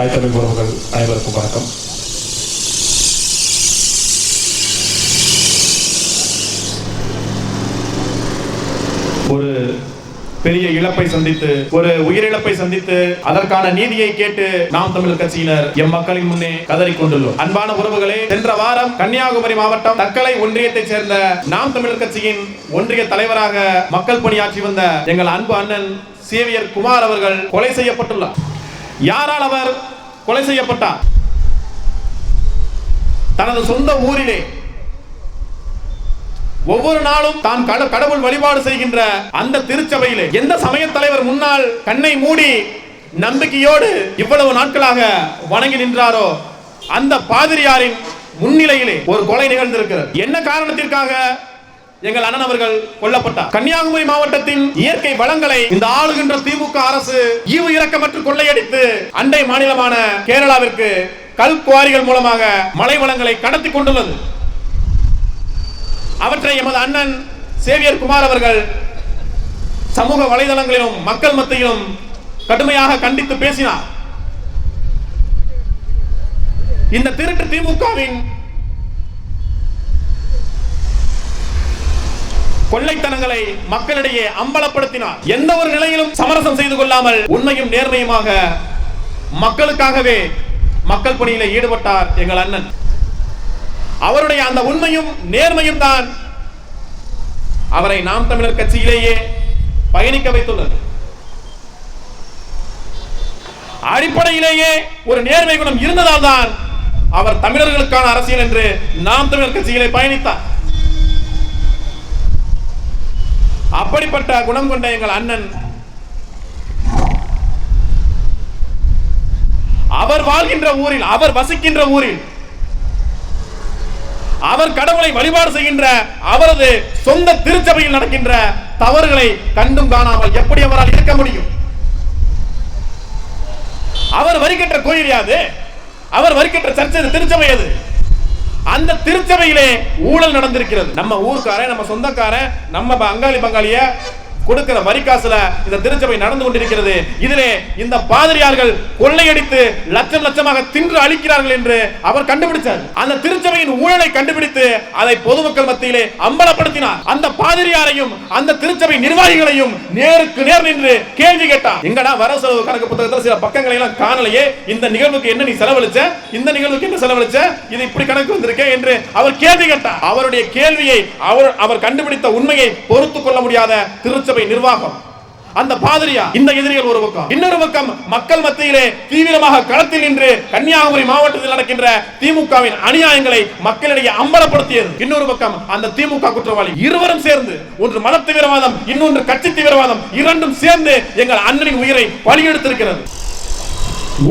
தாய் தமிழ் உறவுகள் அனைவருக்கும் வணக்கம். ஒரு பெரிய இழப்பை சந்தித்து ஒரு உயிரிழப்பை சந்தித்து அதற்கான நீதியை கேட்டு நாம் தமிழர் கட்சியினர் எம் மக்களின் முன்னே கதறி கொண்டுள்ளோம் அன்பான உறவுகளே சென்ற வாரம் கன்னியாகுமரி மாவட்டம் தக்கலை ஒன்றியத்தைச் சேர்ந்த நாம் தமிழர் கட்சியின் ஒன்றிய தலைவராக மக்கள் பணியாற்றி வந்த எங்கள் அன்பு அண்ணன் சேவியர் குமார் அவர்கள் கொலை செய்யப்பட்டுள்ளார். யாரால் அவர் கொலை செய்யப்பட்டார் தனது சொந்த ஊரிலே ஒவ்வொரு நாளும் தான் கட- கடவுள் வழிபாடு செய்கின்ற அந்த திருச்சபையிலே எந்த சமய தலைவர் முன்னால் கண்ணை மூடி நம்பிக்கையோடு இவ்வளவு நாட்களாக வணங்கி நின்றாரோ அந்த பாதிரியாரின் முன்னிலையிலே ஒரு கொலை நிகழ்ந்திருக்கிறது. என்ன காரணத்திற்காக எங்கள் அண்ணன் அவர்கள் கொல்லப்பட்டார். கன்னியாகுமரி மாவட்டத்தின் இயற்கை வளங்களை இந்த ஆளுகின்ற திமுக அரசு ஈவு இறக்கமற்று கொள்ளையடித்து அண்டை மாநிலமான கேரளாவிற்கு கல் குவாரிகள் மூலமாக மலை வளங்களை கடத்தி கொண்டுள்ளது. அவற்றை எமது அண்ணன் சேவியர் குமார் அவர்கள் சமூக வலைதளங்களிலும் மக்கள் மத்தியிலும் கடுமையாக கண்டித்து பேசினார். இந்த திருட்டு திமுகவின் கொள்ளைத்தனங்களை மக்களிடையே அம்பலப்படுத்தினார். எந்த ஒரு நிலையிலும் சமரசம் செய்து கொள்ளாமல் உண்மையும் நேர்மையுமாக மக்களுக்காகவே மக்கள் பணியில ஈடுபட்டார் எங்கள் அண்ணன். அவருடைய அந்த உண்மையும் நேர்மையும் தான் அவரை நாம் தமிழர் கட்சியிலேயே பயணிக்க வைத்துள்ளது. அடிப்படையிலேயே ஒரு நேர்மை குணம் இருந்ததால் தான் அவர் தமிழர்களுக்கான அரசியல் என்று நாம் தமிழர் கட்சியிலே பயணித்தார். அப்படிப்பட்ட குணம் கொண்ட எங்கள் அண்ணன் அவர் வாழ்கின்ற ஊரில் அவர் வசிக்கின்ற ஊரில் அவர் கடவுளை வழிபாடு செய்கின்ற அவரது சொந்த திருச்சபையில் நடக்கின்ற தவறுகளை கண்டும் காணாமல் எப்படி அவரால் இருக்க முடியும்? அவர் வருகின்ற கோயில் யாது? அவர் வருகின்ற சர்ச்சை திருச்சபை அது அந்த திருச்சபையிலே ஊழல் நடந்திருக்கிறது. நம்ம ஊர்க்காரன் நம்ம சொந்தக்காரன் நம்ம ப- அங்காளி பங்காளிய கொடுக்கிற வரி காசுல இந்த திருச்சபை நடந்து கொண்டிருக்கிறது. இதிலே இந்த பாதிரியார்கள் கொள்ளையடித்து லட்சம் லட்சமாக தின்று அழிக்கிறார்கள் என்று அவர் கண்டுபிடிச்சார். அந்த திருச்சபையின் ஊழலை கண்டுபிடித்து அதை பொதுமக்கள் மத்தியிலே அம்பலப்படுத்தினார். அந்த பாதிரியாரையும் அந்த திருச்சபை நிர்வாகிகளையும் நேருக்கு நேர் நின்று கேள்வி கேட்டார். எங்கடா வர செலவு? கணக்கு புத்தகத்தில் சில பக்கங்களை எல்லாம் காணலையே. இந்த நிகழ்வுக்கு என்ன நீ செலவழிச்ச? இந்த நிகழ்வுக்கு என்ன செலவழிச்ச? இது இப்படி கணக்கு வந்திருக்கேன் என்று அவர் கேள்வி கேட்டார். அவருடைய கேள்வியை அவர் அவர் கண்டுபிடித்த உண்மையை பொறுத்து கொள்ள முடியாத திருச்சபை நிர்வாகம். அந்த பாதிரியா இந்த எதிரிகள் ஒரு பக்கம். இன்னொரு பக்கம் மக்கள் மத்தியிலே தீவிரமாக களத்தில் நின்று கன்னியாகுமரி மாவட்டத்தில் நடக்கின்ற திமுகவின் அநியாயங்களை மக்களிடையே அம்பலப்படுத்தியது. இன்னொரு பக்கம் அந்த திமுக குற்றவாளி இருவரும் சேர்ந்து ஒன்று மத தீவிரவாதம் இன்னொன்று கட்சி தீவிரவாதம் இரண்டும் சேர்ந்து எங்கள் அண்ணனின் உயிரை பலியெடுத்திருக்கிறது.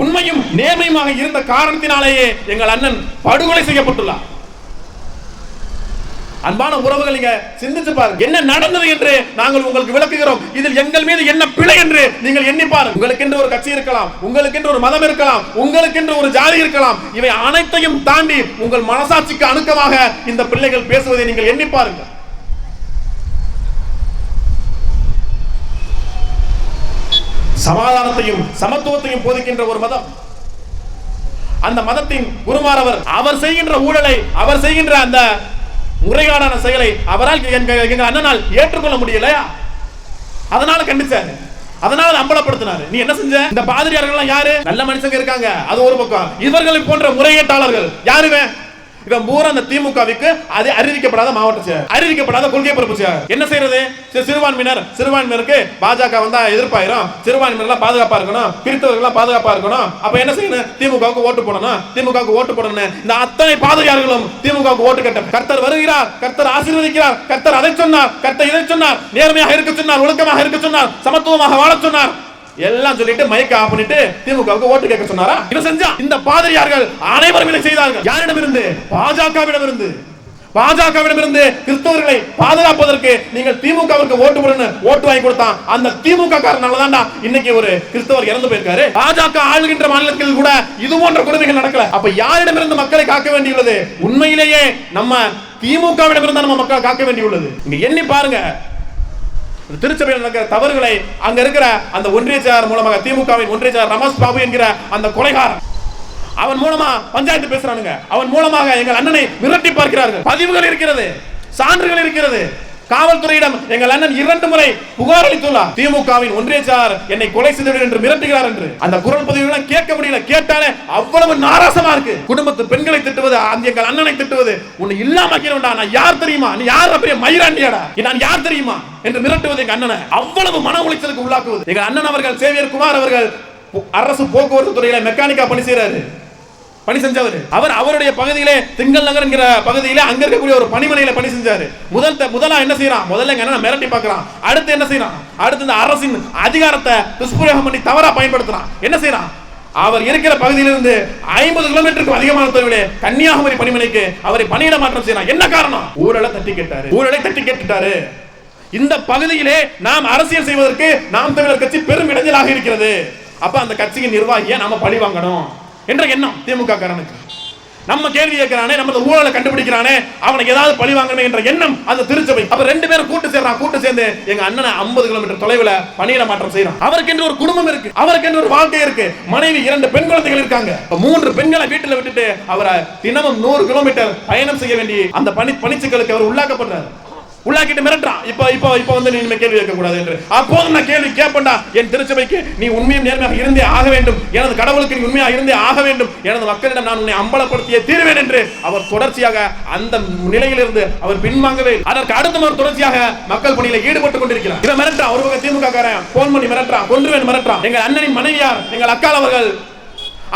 உண்மையும் நேர்மையுமாக இருந்த காரணத்தினாலேயே எங்கள் அண்ணன் படுகொலை செய்யப்பட்டுள்ளார். அன்பான உறவுகள் நீங்க சிந்திச்சு பாருங்க. என்ன நடந்தது என்று நாங்கள் உங்களுக்கு விளக்குகிறோம். இதில் எங்கள் மீது என்ன பிழை என்று நீங்கள் எண்ணி பாருங்க. உங்களுக்கு என்று ஒரு கட்சி இருக்கலாம் உங்களுக்கு என்று ஒரு மதம் இருக்கலாம் உங்களுக்கு என்று ஒரு ஜாதி இருக்கலாம். இவை அனைத்தையும் தாண்டி உங்கள் மனசாட்சிக்கு அணுக்கமாக இந்த பிள்ளைகள் பேசுவதை நீங்கள் எண்ணி பாருங்க. சமாதானத்தையும் சமத்துவத்தையும் போதிக்கின்ற ஒரு மதம். அந்த மதத்தின் குருமாரவர் அவர் செய்கின்ற ஊழலை அவர் செய்கின்ற அந்த முறைகாடான செயலை அவரால் எங்க எங்க அண்ணனால் ஏற்றுக்கொள்ள முடியலையா? அதனால கண்டிச்சாரு. அதனால அம்பலப்படுத்தினாரு. நீ என்ன செஞ்ச? இந்த பாதிரியார்கள் எல்லாம் யாரு? நல்ல மனுஷங்க இருக்காங்க. அது ஒரு பக்கம். இவர்களை போன்ற முறையீட்டாளர்கள் யாருமே? இவன் பூரா அந்த திமுகவுக்கு அது அறிவிக்கப்படாத மாவட்ட செயலர். அறிவிக்கப்படாத கொள்கை பொறுப்பு செயலர். என்ன செய்யறது? சிறுபான்மையினர் சிறுபான்மையினருக்கு பாஜக வந்தா எதிர்ப்பாயிரும். சிறுபான்மையினர் எல்லாம் பாதுகாப்பா இருக்கணும். கிறிஸ்தவர்கள் பாதுகாப்பா இருக்கணும். அப்ப என்ன செய்யணும்? திமுகவுக்கு ஓட்டு போடணும். திமுகவுக்கு ஓட்டு போடணும் இந்த அத்தனை பாதிரியார்களும் திமுகவுக்கு ஓட்டு கட்ட கர்த்தர் வருகிறார். கர்த்தர் ஆசீர்வதிக்கிறார். கர்த்தர் அதை சொன்னார். கர்த்தர் இதை சொன்னார். நேர்மையாக இருக்க சொன்னார். ஒழுக்கமாக இருக்க சொன்னார். சமத்துவமாக வாழ சொன்னார். எல்லாம் சொல்லிட்டு மைக்க ஆஃப் பண்ணிட்டு திமுகவுக்கு ஓட்டு கேட்க சொன்னாரா? இதை செஞ்சா இந்த பாதிரியார்கள் அனைவரும் இதை செய்தார்கள். யாரிடமிருந்து? பாஜகவிடமிருந்து. பாஜகவிடமிருந்து கிறிஸ்தவர்களை பாதுகாப்பதற்கு நீங்கள் திமுகவிற்கு ஓட்டு போடுன்னு ஓட்டு வாங்கி கொடுத்தான். அந்த திமுக காரனால இன்னைக்கு ஒரு கிறிஸ்தவர் இறந்து போயிருக்காரு. பாஜக ஆளுகின்ற மாநிலத்தில் கூட இது போன்ற கொடுமைகள் நடக்கல. அப்ப யாரிடமிருந்து மக்களை காக்க வேண்டியுள்ளது? உண்மையிலேயே நம்ம திமுகவிடமிருந்து நம்ம மக்களை காக்க வேண்டியுள்ளது. நீங்க எண்ணி பாருங்க. திருச்சபையில் நடக்கிற தவறுகளை அங்க இருக்கிற அந்த ஒன்றிய செயலாளர் மூலமாக திமுகவின் ஒன்றிய செயலாளர் ரமேஷ் பாபு என்கிற அந்த கொலைகாரன் அவன் மூலமா பஞ்சாயத்து பேசுறானுங்க. அவன் மூலமாக எங்கள் அண்ணனை மிரட்டி பார்க்கிறார்கள். பதிவுகள் இருக்கிறது சான்றுகள் இருக்கிறது. காவல்துறையிடம் எங்கள் அண்ணன் இரண்டு முறை புகார் அளித்துள்ளார். திமுகவின் ஒன்றிய சார் என்னை கொலை செய்தவர் என்று மிரட்டுகிறார் என்று. அந்த குரல் பதிவுகளை கேட்க முடியல கேட்டாலே அவ்வளவு நாராசமா இருக்கு. குடும்பத்து பெண்களை திட்டுவது அந்த எங்கள் அண்ணனை திட்டுவது உன்னை இல்லாமக்கிறவன்டா நான் யார் தெரியுமா? நீ யார் பெரிய மயிராண்டியாடா? நான் யார் தெரியுமா? என்று மிரட்டுவது எங்க அண்ணனை அவ்வளவு மன உளைச்சலுக்கு உள்ளாக்குவது. எங்கள் அண்ணன் அவர்கள் சேவியர் குமார் அவர்கள் அரசு போக்குவரத்து துறையில மெக்கானிக்கா பணி செய்யறாரு பணி செஞ்சவர். அவர் அவருடைய பகுதியிலே திங்கள் நகர் என்கிற பகுதியிலே அங்க இருக்கக்கூடிய ஒரு பணிமனையில பணி செஞ்சாரு. முதல் முதலா என்ன செய்யறான் முதல்ல என்ன மிரட்டி பார்க்கறான். அடுத்து என்ன செய்யறான் அடுத்து இந்த அரசின் அதிகாரத்தை துஷ்பிரயோகம் பண்ணி தவறா பயன்படுத்துறான். என்ன செய்யறான் அவர் இருக்கிற பகுதியிலிருந்து ஐம்பது கிலோமீட்டருக்கு அதிகமான தொலைவிலே கன்னியாகுமரி பணிமனைக்கு அவரை பணியிட மாற்றம் செய்யறான் என்ன காரணம்? ஊழலை தட்டி கேட்டாரு. ஊழலை தட்டி கேட்டுட்டாரு. இந்த பகுதியிலே நாம் அரசியல் செய்வதற்கு நாம் தமிழர் கட்சி பெரும் இடைஞ்சலாக இருக்கிறது. அப்ப அந்த கட்சியின் நிர்வாகியை நாம பழி வாங்கணும். என்ற எண்ணம் திமுக காரனுக்கு. நம்ம கேள்வி கேட்கிறானே நம்ம ஊழலை கண்டுபிடிக்கிறானே அவனுக்கு ஏதாவது பழி வாங்கணும் என்ற எண்ணம் அந்த திருச்சபை. அப்ப ரெண்டு பேரும் கூட்டு சேர்றான் கூட்டு சேர்ந்து எங்க அண்ணனை 50 கிலோமீட்டர் தொலைவுல பணியிட மாற்றம் செய்யறான். அவருக்கு என்று ஒரு குடும்பம் இருக்கு அவருக்கு என்று ஒரு வாழ்க்கை இருக்கு. மனைவி இரண்டு பெண் குழந்தைகள் இருக்காங்க. மூன்று பெண்களை வீட்டுல விட்டுட்டு அவரை தினமும் நூறு கிலோமீட்டர் பயணம் செய்ய வேண்டிய அந்த பணி பணிச்சுக்களுக்கு அவர் உள்ளாக்கப்படுறாரு. உள்ளாக்கிட்டு மிரட்டுறான் இப்போ இப்போ இப்போ வந்து நீ கேள்வி கேட்கக்கூடாது என்று அப்போது நான் கேள்வி கேட்பண்டா என் திருச்சபைக்கு நீ உண்மையும் நேர்மையாக இருந்தே ஆக வேண்டும். எனது கடவுளுக்கு நீ உண்மையாக இருந்தே ஆக வேண்டும். எனது மக்களிடம் நான் உன்னை அம்பலப்படுத்திய தீர்வேன் என்று அவர் தொடர்ச்சியாக அந்த நிலையிலிருந்து அவர் பின்வாங்கவே அதற்கு அடுத்த ஒரு தொடர்ச்சியாக மக்கள் பணியில ஈடுபட்டு கொண்டிருக்கிறார். இவன் மிரட்டுறான் ஒரு பக்கம் திமுக காரன் போன் பண்ணி மிரட்டுறான் கொன்றுவேன் மிரட்டுறான். எங்கள் அண்ணனின் மனைவியார் எங்கள் அக்கால் அவர்கள்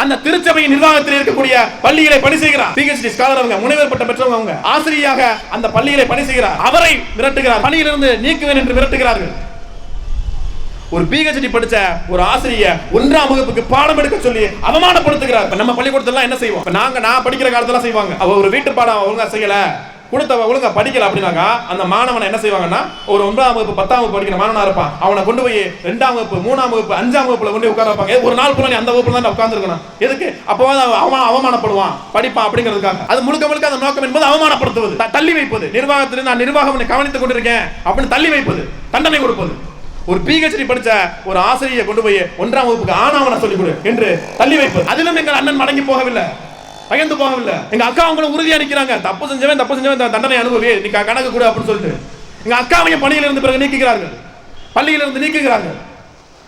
அந்த திருச்சபையின் நிர்வாகத்தில் இருக்கக்கூடிய பள்ளிகளை பணி செய்கிறார். பிஹெச்டி ஸ்காலர் அவங்க முனைவர் பட்டம் பெற்றவங்க அவங்க. ஆசிரியாக அந்த பள்ளிகளை பணி செய்கிறார். அவரை மிரட்டுகிறார் பணியிலிருந்து நீக்குவேன் என்று மிரட்டுகிறார்கள் ஒரு பிஹெச்டி படிச்ச ஒரு ஆசிரிய ஒன்றாம் வகுப்புக்கு பாடம் எடுக்க சொல்லி அவமானப்படுத்துகிறார். இப்ப நம்ம பள்ளிக்கூடத்துல என்ன செய்வோம்? இப்ப நாங்க நான் படிக்கிற காலத்துல செய்வாங்க. அவ ஒரு வீட்டு பாடம் ஒழுங்கா செய்யல. கொடுத்த ஒழுங்கா படிக்கல அப்படின்னாக்கா அந்த மாணவனை என்ன செய்வாங்கன்னா ஒரு ஒன்பதாம் வகுப்பு பத்தாம் வகுப்பு படிக்கிற மாணவனா இருப்பான். அவனை கொண்டு போய் ரெண்டாம் வகுப்பு மூணாம் வகுப்பு அஞ்சாம் வகுப்புல கொண்டு உட்கார வைப்பாங்க. ஒரு நாள் பூரா அந்த வகுப்புல தான் உட்காந்துருக்கணும் எதுக்கு? அப்போது அவன் அவமானப்படுவான். படிப்பான் அப்படிங்கிறதுக்காக. அது முழுக்க முழுக்க அந்த நோக்கம் என்பது அவமானப்படுத்துவது. தள்ளி வைப்பது. நிர்வாகத்தில் நான் நிர்வாகம் கவனித்துக் கொண்டிருக்கேன் அப்படின்னு தள்ளி வைப்பது. தண்டனை கொடுப்பது. ஒரு பிஹெச்டி படிச்ச ஒரு ஆசிரியை கொண்டு போய் ஒன்றாம் வகுப்புக்கு ஆனாவன சொல்லிக் கொடு என்று தள்ளி வைப்பது. அதிலும் எங்கள் அண்ணன் மடங்கி போகவில்லை. பயந்து போகவில்லை. எங்க அக்கா அவங்கள உறுதியா நிக்கிறாங்க. தப்பு செஞ்சவன் தப்பு செஞ்சவன் தண்டனை அனுபவி. நீ கணக்கு கூட அப்படின்னு சொல்லிட்டு. எங்க அக்காவையும் பணியில இருந்து பிறகு நீக்குகிறார்கள். பள்ளியில இருந்து நீக்குகிறார்கள்.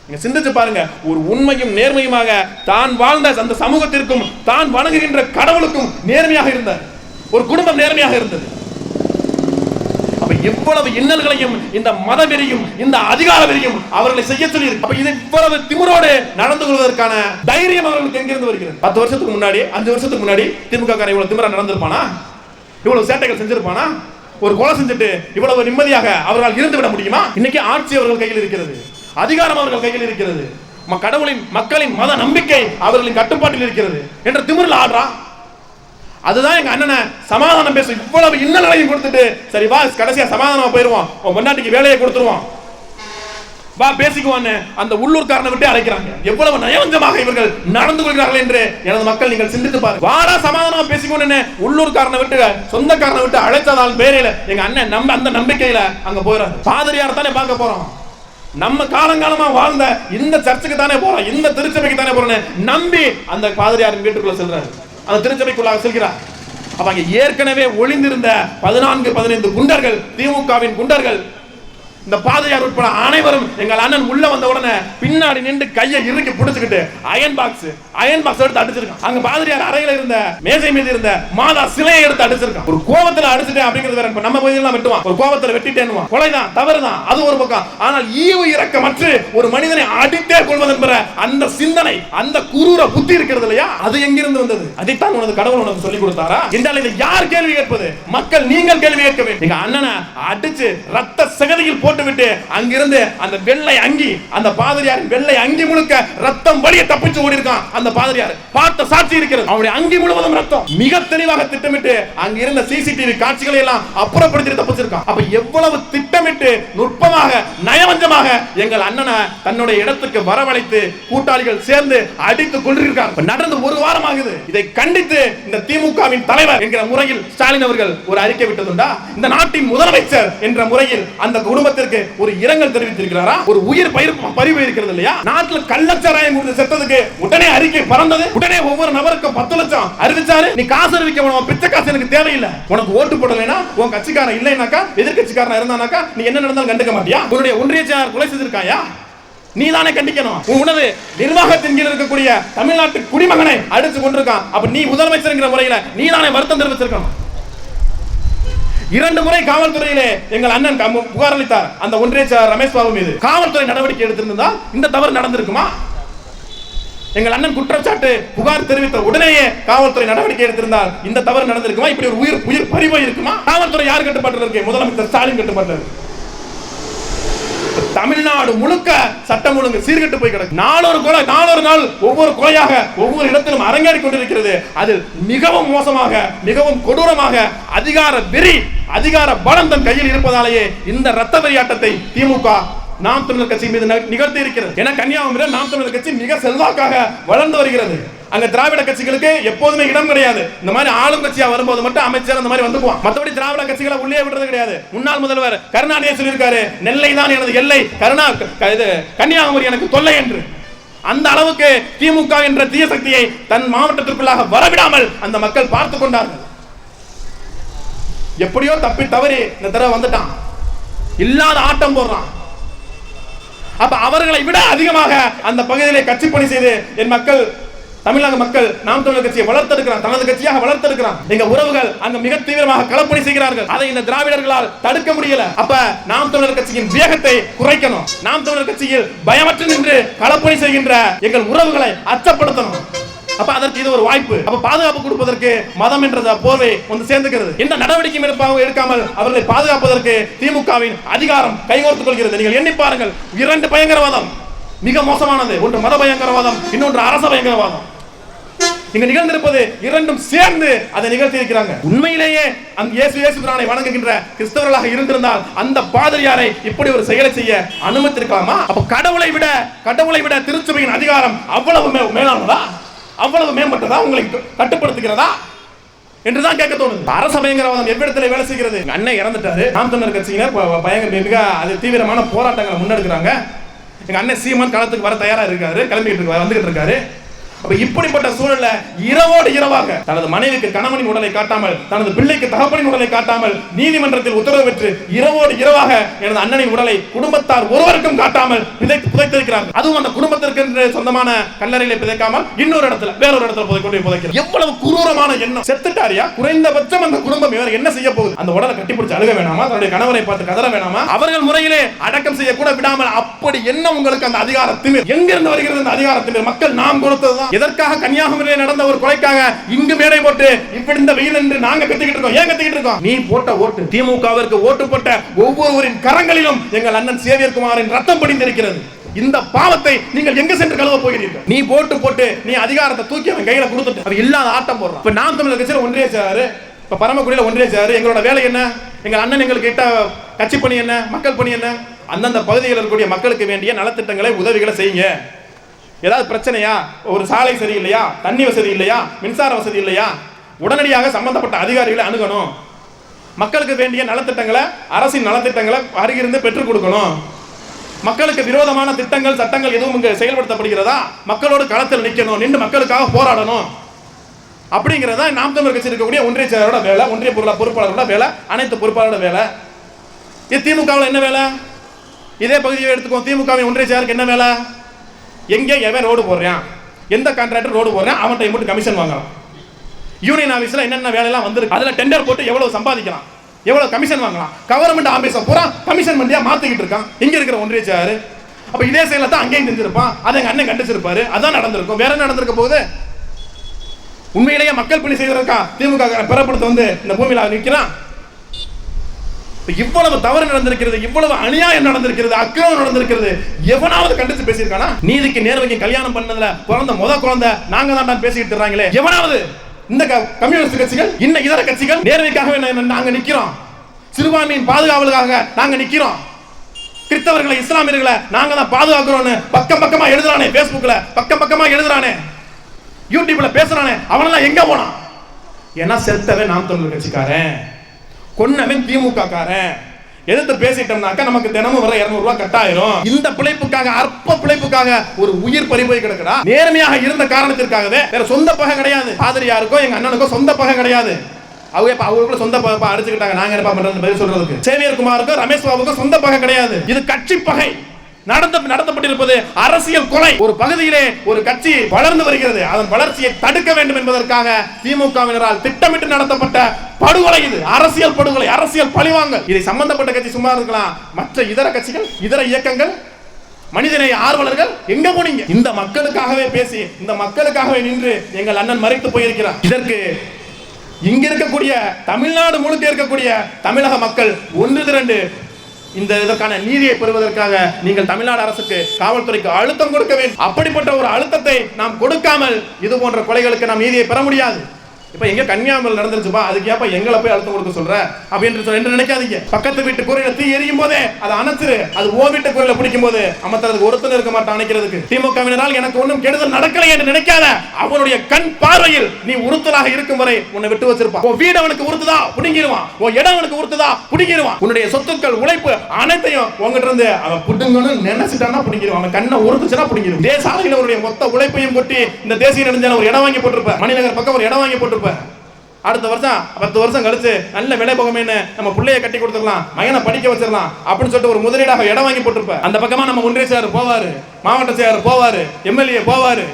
நீங்க சிந்திச்சு பாருங்க. ஒரு உண்மையும் நேர்மையுமாக தான் வாழ்ந்த அந்த சமூகத்திற்கும் தான் வணங்குகின்ற கடவுளுக்கும் நேர்மையாக இருந்தார் ஒரு குடும்பம் நேர்மையாக இருந்தது. எவ்வளவு இன்னல்களையும் இந்த மத வெறியும் இந்த அதிகார வெறியும் அவர்களை செய்ய சொல்லி அப்ப இது இவ்வளவு திமிரோடு நடந்து கொள்வதற்கான தைரியம் அவர்களுக்கு எங்கிருந்து வருகிறது? பத்து வருஷத்துக்கு முன்னாடி அஞ்சு வருஷத்துக்கு முன்னாடி திமுக காரன் இவ்வளவு திமிரா நடந்திருப்பானா? இவ்வளவு சேட்டைகள் செஞ்சிருப்பானா? ஒரு கொலை செஞ்சுட்டு இவ்வளவு நிம்மதியாக அவர்களால் இருந்து விட முடியுமா? இன்னைக்கு ஆட்சி அவர்கள் கையில் இருக்கிறது. அதிகாரம் அவர்கள் கையில் இருக்கிறது. கடவுளின் மக்களின் மத நம்பிக்கை அவர்களின் கட்டுப்பாட்டில் இருக்கிறது. என்ற திமிரில் ஆடுறான் அதுதான் எங்க அண்ணனை சமாதானம் பேச. இவ்வளவு இன்னலையும் கொடுத்துட்டு சரி வா கடைசியா சமாதானமா போயிருவோம். உன் பொண்டாட்டிக்கு வேலையை கொடுத்துருவோம். வா பேசிக்குவான்னு அந்த உள்ளூர்காரனை விட்டு அழைக்கிறாங்க. எவ்வளவு நயவஞ்சமாக இவர்கள் நடந்து கொள்கிறார்கள் என்று எனது மக்கள் நீங்கள் சிந்தித்து பாருங்க. வாடா சமாதானமா உள்ளூர் உள்ளூர்காரனை விட்டு சொந்தக்காரனை விட்டு அழைத்ததால் பேரையில எங்க அண்ணன் நம்ப அந்த நம்பிக்கையில அங்க போயிறாரு. பாதிரியார் தானே பார்க்க போறோம். நம்ம காலங்காலமா வாழ்ந்த இந்த சர்ச்சுக்கு தானே போறோம். இந்த திருச்சபைக்கு தானே போறோம்னு நம்பி அந்த பாதிரியாரின் வீட்டுக்குள்ள செல்றாரு. அந்த திருச்சபைக்குள்ளாக செல்கிறார். அப்ப ஏற்கனவே ஒளிந்திருந்த பதினான்கு பதினைந்து குண்டர்கள் திமுகவின் குண்டர்கள் இந்த பாதையார் உட்பட அனைவரும் எங்கள் அண்ணன் உள்ள வந்த உடனே பின்னாடி நின்று கையை இறுக்கி பிடிச்சுக்கிட்டு அயன் பாக்ஸ் அயன் பாக்ஸ் எடுத்து அடிச்சிருக்கான். அங்க பாதிரியார் அறையில இருந்த மேஜை மீது இருந்த மாதா சிலையை எடுத்து அடிச்சிருக்கான். ஒரு கோபத்துல அடிச்சிட்டேன் அப்படிங்கிறது வேற நம்ம பகுதியெல்லாம் வெட்டுவான். ஒரு கோபத்துல வெட்டிட்டேன்னுவான். கொலைதான் தவறுதான் அது ஒரு பக்கம். ஆனால் ஈவு இறக்கமற்று ஒரு மனிதனை அடித்தே கொள்வது என்கிற அந்த சிந்தனை அந்த குரூர புத்தி இருக்கிறது இல்லையா? அது எங்கிருந்து வந்தது? அதைத்தான் உனது கடவுள் உனக்கு சொல்லி கொடுத்தாரா? என்றால் இதை யார் கேள்வி கேட்பது? மக்கள் நீங்கள் கேள்வி கேட்க வேண்டும். அண்ணனை அடிச்சு ரத்த சகதியில் போட்டுவிட்டு அங்கிருந்து அந்த வெள்ளை அங்கி அந்த பாதிரியாரின் வெள்ளை அங்கி முழுக்க ரத்தம் வழிய தப்பிச்சு ஓடி இருக்கான் அந்த பாதிரியார் பார்த்த சாட்சி இருக்கிறது. அவருடைய அங்கி முழுவதும் ரத்தம். மிக தெளிவாக திட்டமிட்டு அங்க இருந்த சிசிடிவி காட்சிகளை எல்லாம் அப்புறப்படுத்தி தப்பிச்சிருக்கான். அப்ப எவ்வளவு திட்டமிட்டு நுட்பமாக நயவஞ்சமாக எங்கள் அண்ணனை தன்னுடைய இடத்துக்கு வரவழைத்து கூட்டாளிகள் சேர்ந்து அடித்துக் கொண்டிருக்காங்க நடந்து ஒரு வாரம் ஆகுது. இதை கண்டித்து இந்த திமுகவின் தலைவர் என்கிற முறையில் ஸ்டாலின் அவர்கள் ஒரு அறிக்கை விட்டதுண்டா? இந்த நாட்டின் முதலமைச்சர் என்ற முறையில் அந்த குடும்பத்தில் மக்களுக்கு ஒரு இரங்கல் தெரிவித்திருக்கிறாரா? ஒரு உயிர் பயிர் பறிவு இருக்கிறது இல்லையா? நாட்டுல கள்ளச்சாராயம் கொடுத்து செத்ததுக்கு உடனே அறிக்கை பறந்தது. உடனே ஒவ்வொரு நபருக்கும் பத்து லட்சம் அறிவிச்சாரு. நீ காசு அறிவிக்க வேணாம் பிச்சை காசு எனக்கு தேவையில்லை. உனக்கு ஓட்டு போடலைன்னா உன் கட்சிக்காரன் இல்லைனாக்கா எதிர்கட்சிக்காரன் இருந்தானாக்கா நீ என்ன நடந்தாலும் கண்டுக்க மாட்டியா? உன்னுடைய ஒன்றிய செயலாளர் கொலை செய்திருக்காயா நீ தானே கண்டிக்கணும். உன் உனது நிர்வாகத்தின் கீழ் இருக்கக்கூடிய தமிழ்நாட்டு குடிமகனை அடிச்சு கொண்டிருக்கான். அப்ப நீ முதலமைச்சர்ங்கிற முறையில நீ தானே வருத்தம் தெரிவிச்சிருக்கணும். இரண்டு முறை காவல்துறையிலே எங்கள் அண்ணன் புகார் அளித்தார் அந்த ஒன்றிய ரமேஷ் பாபு மீது. காவல்துறை நடவடிக்கை எடுத்திருந்தால் இந்த தவறு நடந்திருக்குமா? எங்கள் அண்ணன் குற்றச்சாட்டு புகார் தெரிவித்த உடனேயே காவல்துறை நடவடிக்கை எடுத்திருந்தால் இந்த தவறு நடந்திருக்குமா? இப்படி ஒரு உயிர் உயிர் பறிவு இருக்குமா? காவல்துறை யார் கட்டுப்பாட்டில் இருக்கு முதலமைச்சர் ஸ்டாலின் கட்டுப்பாட்டில் இருக்கு தமிழ்நாடு முழுக்க சட்டம் ஒழுங்கு சீர்கெட்டு போய் கிடக்கு. நானூறு கொலை நானூறு நாள் ஒவ்வொரு கொலையாக ஒவ்வொரு இடத்திலும் அரங்கேறி கொண்டிருக்கிறது. அதில் மிகவும் மோசமாக மிகவும் கொடூரமாக அதிகார வெறி அதிகார பலம் தன் கையில் இருப்பதாலேயே இந்த ரத்த வெறியாட்டத்தை திமுக நாம் தமிழர் கட்சி மீது நிகழ்த்தி இருக்கிறது. என கன்னியாகுமரியில் நாம் தமிழர் கட்சி மிக செல்வாக்காக வளர்ந்து வருகிறது. அங்க திராவிட கட்சிகளுக்கு எப்போதுமே இடம் கிடையாது. இந்த மாதிரி ஆளும் கட்சியா வரும்போது மட்டும் அமைச்சர் அந்த மாதிரி வந்துக்குவான் மற்றபடி திராவிட கட்சிகளை உள்ளே விடுறது கிடையாது. முன்னாள் முதல்வர் கருணாநிதி சொல்லியிருக்காரு நெல்லை தான் எனது எல்லை. கருணா இது கன்னியாகுமரி எனக்கு தொல்லை என்று. அந்த அளவுக்கு திமுக என்ற தீய சக்தியை தன் மாவட்டத்திற்குள்ளாக வரவிடாமல் அந்த மக்கள் பார்த்து கொண்டார்கள். எப்படியோ தப்பி தவறி இந்த தடவை வந்துட்டான். இல்லாத ஆட்டம் போடுறான். அப்ப அவர்களை விட அதிகமாக அந்த பகுதியிலே கட்சி பணி செய்து என் மக்கள் தமிழக மக்கள் நாம் தமிழர் கட்சியை வளர்த்தெடுக்கிறான் தனது கட்சியாக வளர்த்தெடுக்கிறான். எங்க உறவுகள் அங்க மிக தீவிரமாக களப்பணி செய்கிறார்கள். அதை இந்த திராவிடர்களால் தடுக்க முடியல. அப்ப நாம் தமிழர் கட்சியின் வேகத்தை குறைக்கணும். நாம் தமிழர் கட்சியில் பயமற்று நின்று களப்பணி செய்கின்ற எங்கள் உறவுகளை அச்சப்படுத்தணும். அப்ப அதற்கு இது ஒரு வாய்ப்பு. அப்ப பாதுகாப்பு கொடுப்பதற்கு மதம் என்ற போர்வை வந்து சேர்ந்துக்கிறது. எந்த நடவடிக்கையும் எடுப்பாக எடுக்காமல் அவர்களை பாதுகாப்பதற்கு திமுகவின் அதிகாரம் கைகோர்த்துக் கொள்கிறது. நீங்கள் எண்ணி பாருங்கள். இரண்டு பயங்கரவாதம். மிக மோசமானது. ஒன்று மத பயங்கரவாதம் இன்னொன்று அரச பயங்கரவாதம். இங்க நிகழ்ந்திருப்பது இரண்டும் சேர்ந்து அதை நிகழ்த்தி இருக்கிறாங்க. உண்மையிலேயே அந்த இயேசு இயேசு பிரானை வணங்குகின்ற கிறிஸ்தவர்களாக இருந்திருந்தால் அந்த பாதிரியாரை இப்படி ஒரு செயலை செய்ய அனுமதித்திருக்கலாமா? அப்ப கடவுளை விட கடவுளை விட திருச்சபையின் அதிகாரம் அவ்வளவு மேலானதா? அவ்வளவு மேம்பட்டதா உங்களை கட்டுப்படுத்துகிறதா? என்றுதான் கேட்க தோணுது. அரச பயங்கரவாதம் எவ்விடத்துல வேலை செய்கிறது? அண்ணன் இறந்துட்டாரு. நாம் தமிழர் கட்சியினர் பயங்கர மிக அது தீவிரமான போராட்டங்களை முன்னெடுக்கிறாங்க. எங்க அண்ணன் சீமான் களத்துக்கு வர தயாரா இருக்காரு. கிளம்பிட்டு இருக்காரு வந்துகிட்டு இருக்காரு. அப்ப இப்படிப்பட்ட சூழல்ல இரவோடு இரவாக தனது மனைவிக்கு கணவனின் உடலை காட்டாமல் தனது பிள்ளைக்கு தகப்பனின் உடலை காட்டாமல் நீதிமன்றத்தில் உத்தரவு பெற்று இரவோடு இரவாக எனது அண்ணனின் உடலை குடும்பத்தார் ஒருவருக்கும் காட்டாமல் பிதைத்து புதைத்திருக்கிறார்கள். அதுவும் அந்த குடும்பத்திற்கு சொந்தமான கல்லறையில புதைக்காமல் இன்னொரு இடத்துல வேறொரு இடத்துல புதை கொண்டு புதைக்கிறார் எவ்வளவு குரூரமான எண்ணம். செத்துட்டாரியா? குறைந்தபட்சம் அந்த குடும்பம் இவர் என்ன செய்ய போகுது? அந்த உடலை கட்டிப்பிடிச்சு அழுக வேணாமா? தன்னுடைய கணவரை பார்த்து கதற வேணாமா? அவர்கள் முறையிலே அடக்கம் செய்ய கூட விடாமல் அப்படி என்ன உங்களுக்கு அந்த அதிகாரத்தின் எங்கிருந்து வருகிறது அந்த அதிகாரத்தின் மக்கள் நாம் கொடுத்ததுதான். எதற்காக கன்னியாகுமரியில் நடந்த ஒரு கொலைக்காக இங்கு மேடை போட்டு இப்படி இந்த வெயில் என்று நாங்க கத்திக்கிட்டு இருக்கோம்? ஏன் கத்திக்கிட்டு இருக்கோம்? நீ போட்ட ஓட்டு திமுகவிற்கு ஓட்டு போட்ட ஒவ்வொருவரின் கரங்களிலும் எங்கள் அண்ணன் சேவியர் குமாரின் ரத்தம் படிந்திருக்கிறது. இந்த பாவத்தை நீங்கள் எங்க சென்று கழுவ போகிறீர்கள்? நீ போட்டு போட்டு நீ அதிகாரத்தை தூக்கி அவன் கையில கொடுத்துட்டு அவன் இல்லாத ஆட்டம் போடுறான். இப்ப நாம் தமிழர் கட்சியில் ஒன்றிய சேராரு. இப்ப பரமக்குடியில ஒன்றிய சேராரு. எங்களோட வேலை என்ன? எங்கள் அண்ணன் எங்களுக்கு கிட்ட கட்சி பணி என்ன? மக்கள் பணி என்ன? அந்தந்த பகுதிகளில் இருக்கக்கூடிய மக்களுக்கு வேண்டிய நலத்திட்டங்களை உதவிகளை செய்யுங்க. ஏதாவது பிரச்சனையா? ஒரு சாலை சரியில்லையா? தண்ணி வசதி இல்லையா? மின்சார வசதி இல்லையா? உடனடியாக சம்பந்தப்பட்ட அதிகாரிகளை அணுகணும். மக்களுக்கு வேண்டிய நலத்திட்டங்களை அரசின் நலத்திட்டங்களை அருகிருந்து பெற்றுக் கொடுக்கணும். மக்களுக்கு விரோதமான திட்டங்கள் சட்டங்கள் எதுவும் இங்கு செயல்படுத்தப்படுகிறதா? மக்களோடு களத்தில் நிற்கணும் நின்று மக்களுக்காக போராடணும். அப்படிங்கிறதா நாம் தமிழர் கட்சி இருக்கக்கூடிய ஒன்றிய செயலரோட வேலை ஒன்றிய பொருளாக பொறுப்பாளரோட வேலை அனைத்து பொறுப்பாளரோட வேலை. இது திமுகவில் என்ன வேலை? இதே பகுதியை எடுத்துக்கோ திமுகவின் ஒன்றிய செயலருக்கு என்ன வேலை? எங்கே எவன் ரோடு போடுறான்? எந்த கான்ட்ராக்டர் ரோடு போடுறான்? அவன்கிட்ட மட்டும் கமிஷன் வாங்கலாம் யூனியன் ஆஃபீஸில் என்னென்ன வேலையெல்லாம் வந்துருக்கு? அதில் டெண்டர் போட்டு எவ்வளோ சம்பாதிக்கலாம்? எவ்வளோ கமிஷன் வாங்கலாம்? கவர்மெண்ட் ஆஃபீஸை பூரா கமிஷன் மண்டியாக மாற்றிக்கிட்டு இருக்கான். இங்கே இருக்கிற ஒன்றிய செயலர் அப்போ இதே செயலில் தான் அங்கேயும் செஞ்சிருப்பான். அதை எங்கள் அண்ணன் கண்டிச்சிருப்பாரு. அதான் நடந்திருக்கும். வேற என்ன நடந்திருக்க போகுது? உண்மையிலேயே மக்கள் பணி செய்திருக்கா திமுக பிறப்படுத்த வந்து இந்த பூமியில் நிற்கிறான் இவ்வளவு தவறு நடந்திருக்கிறது இவ்வளவு அநியாயம் நடந்திருக்கிறது அக்கிரமம் நடந்திருக்கிறது எவனாவது கண்டிச்சு பேசியிருக்கானா? நீதிக்கு நேர்வைக்கு கல்யாணம் பண்ணதுல பிறந்த முத குழந்தை நாங்க தான் பேசிக்கிட்டு இருக்காங்களே எவனாவது? இந்த க- கம்யூனிஸ்ட் கட்சிகள் இன்ன இதர கட்சிகள் நேர்மைக்காகவே நாங்க நிக்கிறோம். சிறுபான்மையின் பாதுகாவலுக்காக நாங்க நிக்கிறோம். கிறிஸ்தவர்களை இஸ்லாமியர்களை நாங்க தான் பாதுகாக்கிறோம்னு பக்கம் பக்கமா எழுதுறானே பேஸ்புக்ல பக்கம் பக்கமா எழுதுறானே. யூடியூப்ல பேசுறானே. அவனெல்லாம் எங்க போனான்? ஏன்னா செத்தவன் நாம் தமிழ் கட்சிக்காரன். கொன்னவன் திமுக காரன் எதிர்த்து பேசிட்டோம்னாக்கா நமக்கு தினமும் வர இருநூறுவா கட்டாயிரும். இந்த பிழைப்புக்காக அற்ப பிழைப்புக்காக ஒரு உயிர் பறிபோய் கிடக்குறா நேர்மையாக இருந்த காரணத்திற்காகவே வேற சொந்த பகை கிடையாது. பாதிரியாருக்கோ எங்க அண்ணனுக்கோ சொந்த பகை கிடையாது. அவங்க இப்ப அவங்களுக்குள்ள சொந்த பகை அடிச்சுக்கிட்டாங்க. நாங்க என்ன பண்றது பதில் சொல்றதுக்கு? சேவியர் குமாருக்கும் ரமேஷ் பாபுக்கும் சொந்த பகை கிடையாது. இது கட்சி பகை. நடந்த நடத்தப்பட்டிருப்பது அரசியல் கொலை. ஒரு பகுதியிலே ஒரு கட்சி வளர்ந்து வருகிறது. அதன் வளர்ச்சியை தடுக்க வேண்டும் என்பதற்காக திமுகவினரால் திட்டமிட்டு நடத்தப்பட்ட படுகொலை இது. அரசியல் படுகொலை அரசியல் பழிவாங்கல். இதை சம்பந்தப்பட்ட கட்சி சும்மா இருக்கலாம். மற்ற இதர கட்சிகள் இதர இயக்கங்கள் மனிதனை ஆர்வலர்கள் எங்க போனீங்க? இந்த மக்களுக்காகவே பேசி இந்த மக்களுக்காகவே நின்று எங்கள் அண்ணன் மறைத்து போயிருக்கிறார். இதற்கு இங்க இருக்கக்கூடிய தமிழ்நாடு முழுக்க இருக்கக்கூடிய தமிழக மக்கள் ஒன்று திரண்டு இந்த இதற்கான நீதியை பெறுவதற்காக நீங்கள் தமிழ்நாடு அரசுக்கு காவல்துறைக்கு அழுத்தம் கொடுக்க வேண்டும். அப்படிப்பட்ட ஒரு அழுத்தத்தை நாம் கொடுக்காமல் இது போன்ற கொலைகளுக்கு நாம் நீதியை பெற முடியாது. இப்ப எங்க கன்னியாமல் நடந்துருச்சுப்பா அதுக்கு ஏப்பா எங்களை போய் அழுத்தம் கொடுக்க சொல்ற? அப்படின்னு சொல்லி என்று நினைக்காதீங்க. பக்கத்து வீட்டு குறையில தீ எரியும் போதே அதை அணைச்சிரு. அது ஓ வீட்டு குறையில பிடிக்கும் போது அமர்த்துறதுக்கு ஒருத்தர் இருக்க மாட்டான் அணைக்கிறதுக்கு. திமுகவினரால் எனக்கு ஒன்றும் கெடுதல் நடக்கலை என்று நினைக்காத அவனுடைய கண் பார்வையில் நீ உறுத்தலாக இருக்கும் வரை உன்னை விட்டு வச்சிருப்பான். உன் வீடு அவனுக்கு உறுத்துதா புடுங்கிடுவான் உன் இடம் அவனுக்கு உறுத்துதா புடுங்கிடுவான் உன்னுடைய சொத்துக்கள் உழைப்பு அனைத்தையும் உங்ககிட்ட இருந்து அவன் புடுங்கணும்னு நினைச்சிட்டான்னா புடுங்கிடுவான் அவன் கண்ணை உறுத்துச்சுன்னா புடுங்கிடும் இதே அவருடைய மொத்த உழைப்பையும் கொட்டி இந்த தேசிய நெடுஞ்சான ஒரு இடம் வாங்கி போட்டிருப்ப மணிநகர் பக்கம் ஒரு இடம் வாங்கி போட்டிருப்ப அடுத்த வருஷம் பத்து வருஷம் கழிச்சு நல்ல விலை போகமேன்னு நம்ம பிள்ளைய கட்டி கொடுத்துடலாம் மகனை படிக்க வச்சிடலாம் அப்படின்னு சொல்லிட்டு ஒரு முதலீடாக இடம் வாங்கி போட்டிருப்ப. அந்த பக்கமா நம்ம ஒன்றிய செயலர் போவாரு மாவட்ட செயலர் போவாரு எம்எல்ஏ போவாரு.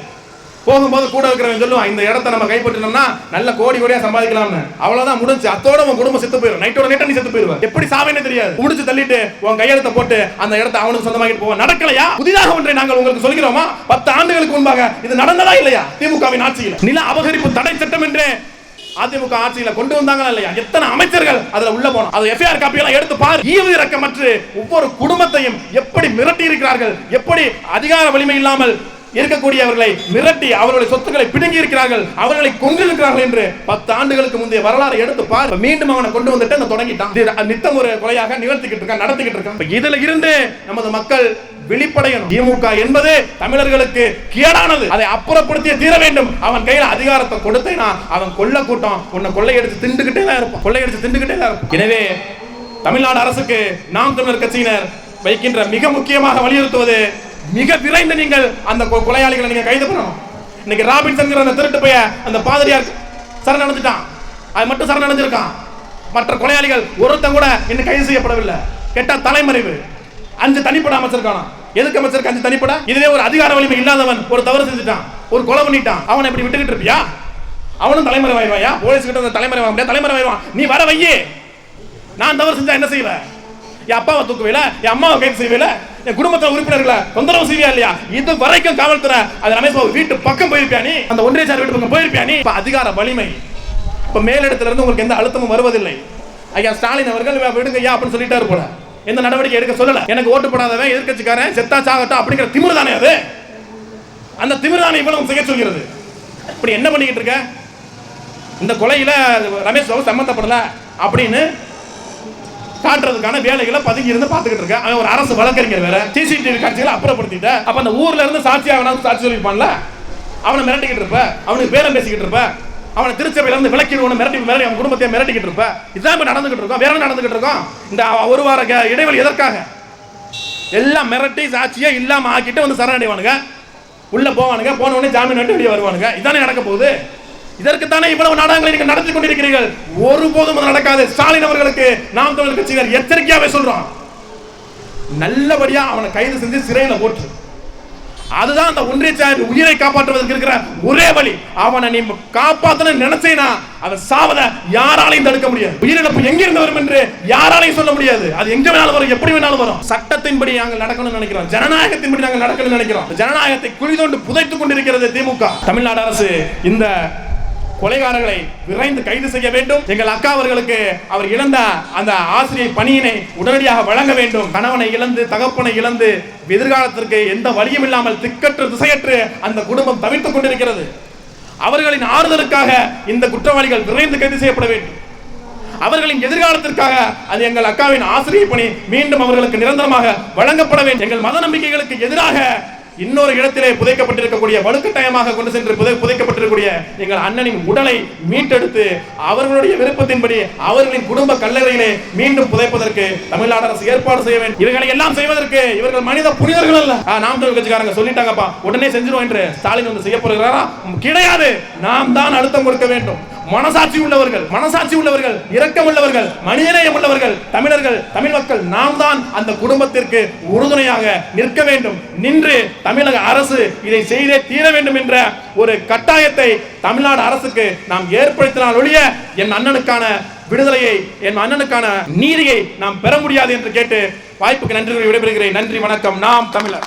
போகும்போது கூட இருக்கிறவங்க சொல்லுவான் இந்த இடத்த நம்ம கைப்பற்றினோம்னா நல்ல கோடி கோடியா சம்பாதிக்கலாம்னு. அவ்வளவுதான் முடிஞ்சு. அத்தோட உன் குடும்பம் செத்து போயிடும் நைட்டோட நைட்டா நீ செத்து போயிருவ. எப்படி சாவேன்னு தெரியாது. முடிச்சு தள்ளிட்டு உன் கையெழுத்த போட்டு அந்த இடத்த அவனுக்கு சொந்தமாக்கிட்டு போவோம். நடக்கலையா? புதிதாக ஒன்றை நாங்கள் உங்களுக்கு சொல்கிறோமா? பத்து ஆண்டுகளுக்கு முன்பாக இது நடந்ததா இல்லையா? திமுகவின் ஆட்சியில். நில அபகரிப்பு தடை சட்டம் என்று அதிமுக ஆட்சியில கொண்டு வந்தாங்களா இல்லையா? எத்தனை அமைச்சர்கள் அதுல உள்ள போனோம். அது எஃப்ஐஆர் காப்பி எல்லாம் எடுத்து பாரு. ஈவு இறக்கமற்று ஒவ்வொரு குடும்பத்தையும் எப்படி மிரட்டி இருக்கிறார்கள் எப்படி அதிகார வலிமை இல்லாமல் இருக்கக்கூடியவர்களை மிரட்டி அவர்களுடைய சொத்துக்களை பிடுங்கி இருக்கிறார்கள் அவர்களை கொங்கிருக்கிறார்கள் என்று பத்து ஆண்டுகளுக்கு முந்தைய வரலாறு எடுத்து பார். மீண்டும் அவனை கொண்டு வந்துட்டு அந்த தொடங்கிட்டான். நித்தம் ஒரு கொலையாக நிகழ்த்திக்கிட்டு இருக்கான் நடத்திக்கிட்டு இருக்கான். இதுல இருந்து நமது மக்கள் வெளிப்படையணும். திமுக என்பது தமிழர்களுக்கு கேடானது. அதை அப்புறப்படுத்திய தீர வேண்டும். அவன் கையில அதிகாரத்தை கொடுத்தேனா அவன் கொள்ள கூட்டம். உன்னை கொள்ளையடிச்சு திண்டுகிட்டே தான் இருப்பான். கொள்ளையடிச்சு திண்டுகிட்டே தான் இருப்பான். எனவே தமிழ்நாடு அரசுக்கு நாம் தமிழர் கட்சியினர் வைக்கின்ற மிக முக்கியமாக வலியுறுத்துவது மிக விரைந்து நீங்கள் அந்த கொலையாளிகளை நீங்க கைது பண்ணணும். இன்னைக்கு ராபின்சன் அந்த திருட்டு போய அந்த பாதிரியார் சரணடைஞ்சிட்டான். அது மட்டும் சரணடைஞ்சிருக்கான். மற்ற கொலையாளிகள் ஒருத்தன் கூட இன்னும் கைது செய்யப்படவில்லை. கெட்ட தலைமறைவு. அஞ்சு தனிப்பட அமைச்சிருக்கானா எதுக்கு அமைச்சிருக்க அஞ்சு தனிப்பட? இதுவே ஒரு அதிகார வலிமை இல்லாதவன் ஒரு தவறு செஞ்சுட்டான். ஒரு கொலை பண்ணிட்டான். அவனை இப்படி விட்டுக்கிட்டு இருப்பியா? அவனும் தலைமறைவாயிடுவாயா? போலீஸ் கிட்ட வந்து முடியாது. தலைமறைவாயிடுவான். நீ வர வையே. நான் தவறு செஞ்சா என்ன செய்வேன் என் அப்பாவை தூக்குவேல என் அம்மாவை கைது செய்வேல என் குடும்பத்தில் உறுப்பினர்களை தொந்தரவு செய்வியா இல்லையா? இது வரைக்கும் காவல்துறை அது ரமேஷ் பாபு வீட்டு பக்கம் போயிருப்பியா நீ? அந்த ஒன்றிய சார் வீட்டு பக்கம் போயிருப்பியா நீ? இப்போ அதிகார வலிமை. இப்போ மேலிடத்துல இருந்து உங்களுக்கு எந்த அழுத்தமும் வருவதில்லை. ஐயா ஸ்டாலின் அவர்கள் விடுங்க ஐயா அப்படின்னு சொல்லிட்டாரு போல. எந்த நடவடிக்கை எடுக்க சொல்லல. எனக்கு ஓட்டு போடாதவன் எதிர்க்கட்சிக்காரன் செத்தா சாகட்டும் அப்படிங்கிற திமிர் தானே அது? அந்த திமிர் தானே இவ்வளவு செய்ய சொல்கிறது? இப்படி என்ன பண்ணிக்கிட்டு இருக்க? இந்த கொலையில ரமேஷ் பாபு சம்மந்தப்படல அப்படின்னு காட்டுறதுக்கான வேலைகளை பதுங்கி இருந்து பார்த்துக்கிட்டு இருக்கேன். அவன் ஒரு அரசு வழக்கறிஞர் வேற. சிசிடிவி காட்சிகளை அப்புறப்படுத்திட்ட அப்ப அந்த ஊர்ல இருந்து சாட்சி ஆகணும் சாட்சி சொல்லிருப்பான்ல அவனை மிரட்டிக்கிட்டு இருப்ப. அவனுக்கு பேரம் பேசிக்கிட்டு இருப்ப. அவனை திருச்சபையில இருந்து விளக்கிடுவோம் மிரட்டி மிரட்டி அவன் குடும்பத்தை மிரட்டிக்கிட்டு இருப்ப. இதுதான் இப்ப நடந்துகிட்டு இருக்கோம். வேற நடந்துகிட்டு இருக்கோம்? இந்த ஒரு வார க- இடைவெளி எதற்காக? எல்லாம் மிரட்டி சாட்சியே இல்லாம ஆக்கிட்டு வந்து சரணடைவானுங்க. உள்ள போவானுங்க. போன உடனே ஜாமீன் விட்டு வெளியே வருவானுங்க. இதானே நடக்க போகுது? இதற்குத்தானே இவ்வளவு நாடகங்களை நீங்கள் நடத்தி கொண்டிருக்கிறீர்கள்? ஒருபோதும் அது நடக்காது. ஸ்டாலின் அவர்களுக்கு நாம் தமிழர் கட்சியினர் எச்சரிக்கையாவே சொல்றோம். நல்லபடியா அவனை கைது செஞ்சு சிறையில போட்டு அதுதான் அந்த ஒன்றிய சார் உயிரை காப்பாற்றுவதற்கு இருக்கிற ஒரே வழி. அவனை நீ காப்பாத்தணும் நினைச்சேனா அவன் சாவத யாராலையும் தடுக்க முடியாது. உயிரிழப்பு எங்கிருந்து வரும் என்று யாராலையும் சொல்ல முடியாது. அது எங்க வேணாலும் வரும் எப்படி வேணாலும் வரும். சட்டத்தின்படி நாங்கள் நடக்கணும்னு நினைக்கிறோம். ஜனநாயகத்தின்படி நாங்கள் நடக்கணும்னு நினைக்கிறோம். ஜனநாயகத்தை குழி தோண்டு புதைத்துக் கொண்டிருக்கிறது திமுக தமிழ்நாடு அரசு இந்த கொலைகாரர்களை விரைந்து கைது செய்ய வேண்டும். எங்கள் அக்கா அவர்களுக்கு அவர் இழந்த அந்த ஆசிரியை பணியினை உடனடியாக வழங்க வேண்டும். கணவனை இழந்து தகப்பனை இழந்து எதிர்காலத்திற்கு எந்த வழியும் இல்லாமல் திக்கற்று திசையற்று அந்த குடும்பம் தவித்துக் கொண்டிருக்கிறது. அவர்களின் ஆறுதலுக்காக இந்த குற்றவாளிகள் விரைந்து கைது செய்யப்பட வேண்டும். அவர்களின் எதிர்காலத்திற்காக அது எங்கள் அக்காவின் ஆசிரியர் பணி மீண்டும் அவர்களுக்கு நிரந்தரமாக வழங்கப்பட வேண்டும். எங்கள் மத நம்பிக்கைகளுக்கு எதிராக இன்னொரு இடத்திலே புதைக்கப்பட்டிருக்கக்கூடிய வலுக்கட்டாயமாக கொண்டு சென்று புதை புதைக்கப்பட்டிருக்கக்கூடிய எங்கள் அண்ணனின் உடலை மீட்டெடுத்து அவர்களுடைய விருப்பத்தின்படி அவர்களின் குடும்ப கல்லறையிலே மீண்டும் புதைப்பதற்கு தமிழ்நாடு அரசு ஏற்பாடு செய்ய வேண்டும். இவர்களை எல்லாம் செய்வதற்கு இவர்கள் மனித புனிதர்கள் அல்ல. நாம் தமிழ் கட்சிக்காரங்க சொல்லிட்டாங்கப்பா. உடனே செஞ்சிருவோம் என்று ஸ்டாலின் வந்து செய்ய போகிறாரா? கிடையாது. நாம் தான் அழுத்தம் கொடுக்க வேண்டும். மனசாட்சி உள்ளவர்கள் மனசாட்சி உள்ளவர்கள் இரக்கம் உள்ளவர்கள் மனிதநேயம் உள்ளவர்கள் தமிழர்கள் தமிழ் மக்கள் நாம் தான் அந்த குடும்பத்திற்கு உறுதுணையாக நிற்க வேண்டும். நின்று தமிழக அரசு இதை செய்தே தீர வேண்டும் என்ற ஒரு கட்டாயத்தை தமிழ்நாடு அரசுக்கு நாம் ஏற்படுத்தினால் ஒழிய என் அண்ணனுக்கான விடுதலையை என் அண்ணனுக்கான நீதியை நாம் பெற முடியாது என்று கேட்டு வாய்ப்புக்கு நன்றி விடைபெறுகிறேன். நன்றி வணக்கம். நாம் தமிழர்.